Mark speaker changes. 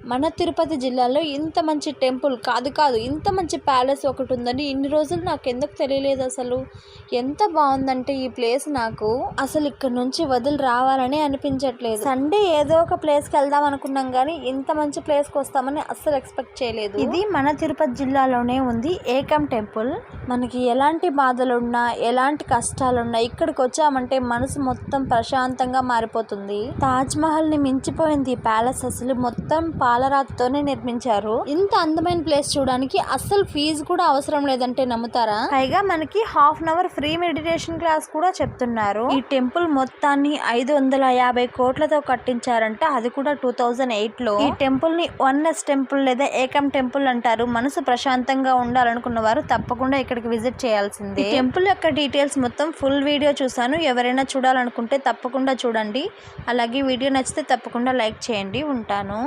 Speaker 1: మన తిరుపతి జిల్లాలో ఇంత మంచి టెంపుల్ కాదు కాదు ఇంత మంచి ప్యాలెస్ ఒకటి ఉందని ఇన్ని రోజులు నాకు ఎందుకు తెలియలేదు అసలు. ఎంత బాగుందంటే ఈ ప్లేస్ నాకు అసలు ఇక్కడ నుంచి వదిలి రావాలని అనిపించట్లేదు. సండే ఏదో ఒక ప్లేస్కి వెళ్దాం అనుకున్నాం కానీ ఇంత మంచి ప్లేస్కి వస్తామని అస్సలు ఎక్స్పెక్ట్ చేయలేదు. ఇది మన తిరుపతి జిల్లాలోనే ఉంది ఏకం టెంపుల్. మనకి ఎలాంటి బాధలున్నా ఎలాంటి కష్టాలున్నా ఇక్కడికి వచ్చామంటే మనసు మొత్తం ప్రశాంతంగా మారిపోతుంది. తాజ్మహల్ని మించిపోయింది ఈ ప్యాలెస్ అసలు మొత్తం పాలరాతితోనే నిర్మించారు. ఇంత అందమైన ప్లేస్ చూడడానికి అస్సలు ఫీజు కూడా అవసరం లేదంటే నమ్ముతారా? పైగా మనకి half an hour free meditation class కూడా చెప్తున్నారు. ఈ టెంపుల్ మొత్తాన్ని ఐదు వందల యాభై కోట్లతో కట్టించారంట. అది కూడా టూ థౌజండ్ ఎయిట్లో ఈ టెంపుల్ని వన్నెస్ టెంపుల్ లేదా ఏకం టెంపుల్ అంటారు. మనసు ప్రశాంతంగా ఉండాలనుకున్న వారు తప్పకుండా ఇక్కడికి విజిట్ చేయాల్సిందే. టెంపుల్ యొక్క డీటెయిల్స్ మొత్తం ఫుల్ వీడియో చూసాను ఎవరైనా చూడాలనుకుంటే తప్పకుండా చూడండి. అలాగే వీడియో నచ్చితే తప్పకుండా లైక్ చేయండి. ఉంటాను.